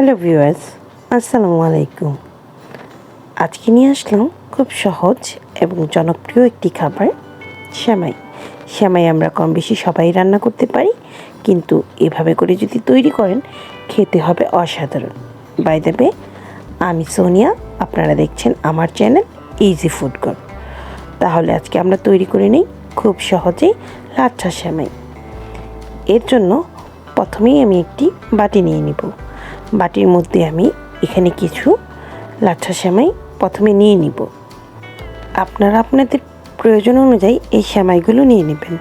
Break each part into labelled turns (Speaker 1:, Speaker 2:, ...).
Speaker 1: Hello viewers, আসসালামু আলাইকুম। আজকে নিয়ে আসলাম খুব সহজ এবং জনপ্রিয় একটি খাবার শ্যামাই শ্যামাই আমরা কম বেশি সবাই রান্না করতে পারি, কিন্তু এভাবে করে যদি তৈরি করেন, খেতে হবে অসাধারণ। বাই দেবে আমি সোনিয়া, আপনারা দেখছেন আমার চ্যানেল ইজি ফুড কর তাহলে আজকে আমরা তৈরি করে নিই খুব সহজেই লাচ্ছা শ্যামাই এর জন্য প্রথমেই আমি একটি বাটি নিয়ে নিব। বাটির মধ্যে আমি এখানে কিছু লাচ্ছা সেমাই প্রথমে নিয়ে নিব। আপনারা আপনাদের প্রয়োজন অনুযায়ী এই সেমাইগুলো নিয়ে নেবেন।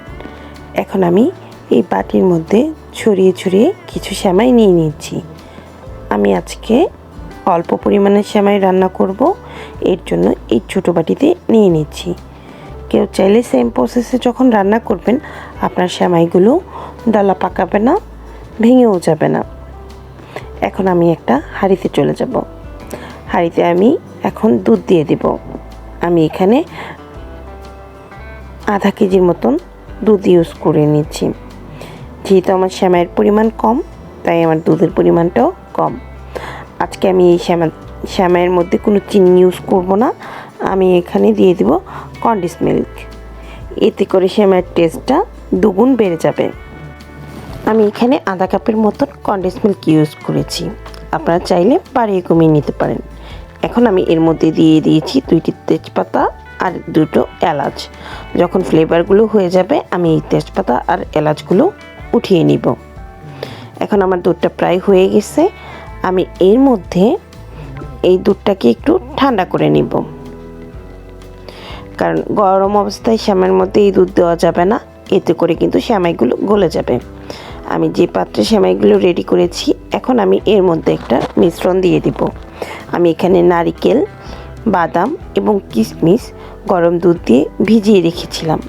Speaker 1: এখন আমি এই বাটির মধ্যে ছড়িয়ে ছড়িয়ে কিছু সেমাই নিয়ে নিচ্ছি। আমি আজকে অল্প পরিমাণে সেমাই রান্না করব, এর জন্য এই ছোটো বাটিতে নিয়ে নিচ্ছি। কেউ চাইলে সেম প্রসেসে যখন রান্না করবেন, আপনার সেমাইগুলো ডালা পাকাবে না, ভেঙেও যাবে না। এখন আমি একটা হাঁড়িতে চলে যাব। হাঁড়িতে আমি এখন দুধ দিয়ে দেব। আমি এখানে আধা কেজির মতন দুধ ইউজ করে নিচ্ছি। যেহেতু আমার শ্যামাইয়ের পরিমাণ কম, তাই আমার দুধের পরিমাণটাও কম। আজকে আমি এই শ্যামা শ্যামাইয়ের মধ্যে কোনো চিনি ইউজ করব না। আমি এখানে দিয়ে দেব কন্ডিস মিল্ক এতে করে শ্যামাইয়ের টেস্টটা দুগুণ বেড়ে যাবে। আমি এখানে আধা কাপের মতন কন্ডেন্স মিল্ক ইউজ করেছি। আপনারা চাইলে বাড়িয়ে কমিয়ে নিতে পারেন। এখন আমি এর মধ্যে দিয়ে দিয়েছি দুইটি তেজপাতা আর দুটো এলাচ। যখন ফ্লেভারগুলো হয়ে যাবে, আমি এই তেজপাতা আর এলাচগুলো উঠিয়ে নিব। এখন আমার দুধটা প্রায় হয়ে গেছে। আমি এর মধ্যে এই দুধটাকে একটু ঠান্ডা করে নিব। কারণ গরম অবস্থায় শ্যামের মধ্যে এই দুধ দেওয়া যাবে না। এতে করে কিন্তু শ্যামাইগুলো গলে যাবে। আমি যে পাত্রে সেমাইগুলো রেডি করেছি, এখন আমি এর মধ্যে একটা মিশ্রণ দিয়ে দিব। আমি এখানে নারিকেল, বাদাম এবং কিশমিশ গরম দুধ দিয়ে ভিজিয়ে রেখেছিলাম।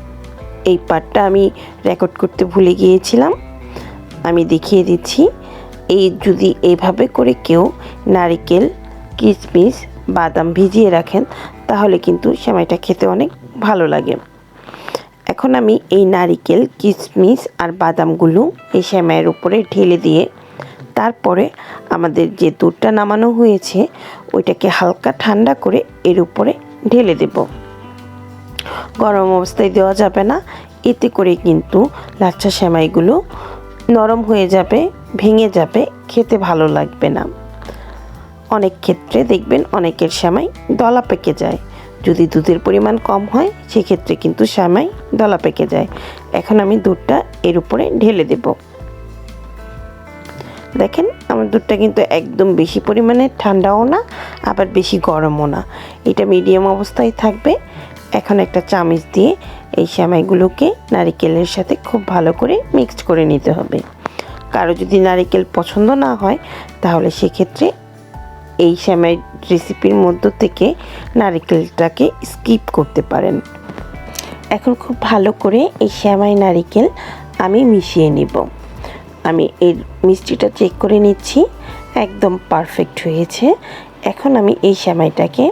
Speaker 1: এই পাটটা আমি রেকর্ড করতে ভুলে গিয়েছিলাম। আমি দেখিয়ে দিচ্ছি, এই যদি এইভাবে করে কেউ নারিকেল, কিশমিশ, বাদাম ভিজিয়ে রাখেন, তাহলে কিন্তু সেমাইটা খেতে অনেক ভালো লাগে। এখন আমি এই নারিকেল কিশমিশ আর বাদামগুলো এই শ্যামাইয়ের উপরে ঢেলে দিয়ে তারপরে আমাদের যে দুধটা নামানো হয়েছে, ওইটাকে হালকা ঠান্ডা করে এর উপরে ঢেলে দেব। গরম অবস্থায় দেওয়া যাবে না, এতে করে কিন্তু লাচ্ছা শ্যামাইগুলো নরম হয়ে যাবে, ভেঙে যাবে, খেতে ভালো লাগবে না। অনেক ক্ষেত্রে দেখবেন অনেকের শ্যামাই দলা পেকে যায়। যদি দুধের পরিমাণ কম হয়, সেক্ষেত্রে কিন্তু শ্যামাই দলা পেকে যায়। এখন আমি দুধটা এর উপরে ঢেলে দেব। দেখেন, আমার দুধটা কিন্তু একদম বেশি পরিমাণে ঠান্ডাও না, আবার বেশি গরমও না। এটা মিডিয়াম অবস্থায় থাকবে। এখন একটা চামচ দিয়ে এই শ্যামাইগুলোকে নারিকেলের সাথে খুব ভালো করে মিক্সড করে নিতে হবে। কারও যদি নারিকেল পছন্দ না হয়, তাহলে সেক্ষেত্রে এই শ্যামাই রেসিপির মধ্য থেকে নারিকেলটাকে স্কিপ করতে পারেন। এখন খুব ভালো করে এই শ্যামাই নারিকেল আমি মিশিয়ে নিব। আমি এর মিষ্টিটা চেক করে নিচ্ছি, একদম পারফেক্ট হয়েছে। এখন আমি এই শ্যামাইটাকে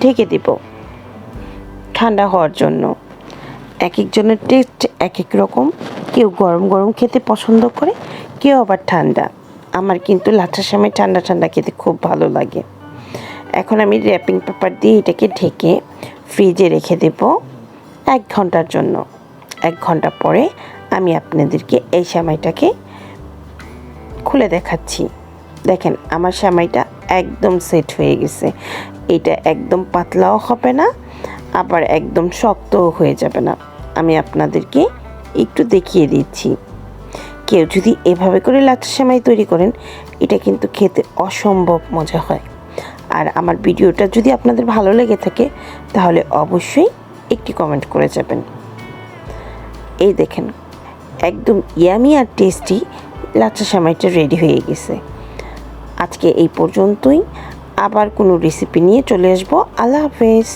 Speaker 1: ঢেকে দেব ঠান্ডা হওয়ার জন্য। এক একজনের টেস্ট এক এক রকম। কেউ গরম গরম খেতে পছন্দ করে, কেউ আবার ঠান্ডা। আমার কিন্তু লাচ্ছা সময় ঠান্ডা ঠান্ডা খেতে খুব ভালো লাগে। এখন আমি র্যাপিং পেপার দিয়ে এটাকে ঢেকে ফ্রিজে রেখে দেব এক ঘণ্টার জন্য। এক ঘণ্টা পরে আমি আপনাদেরকে এই সামাইটাকে খুলে দেখাচ্ছি। দেখেন, আমার সামাইটা একদম সেট হয়ে গেছে। এটা একদম পাতলাও হবে না, আবার একদম শক্তও হয়ে যাবে না। আমি আপনাদেরকে একটু দেখিয়ে দিচ্ছি। কেউ যদি এভাবে করে লাচ্ছা সেমাই তৈরি করেন, এটা কিন্তু খেতে অসম্ভব মজা হয়। আর আমার ভিডিওটা যদি আপনাদের ভালো লেগে থাকে, তাহলে অবশ্যই একটি কমেন্ট করে যাবেন। এই দেখেন, একদম ইয়ামি আর টেস্টি লাচ্ছা সেমাইটা রেডি হয়ে গেছে। আজকে এই পর্যন্তই। আবার কোনো রেসিপি নিয়ে চলে আসব। আল্লাহ হাফেজ।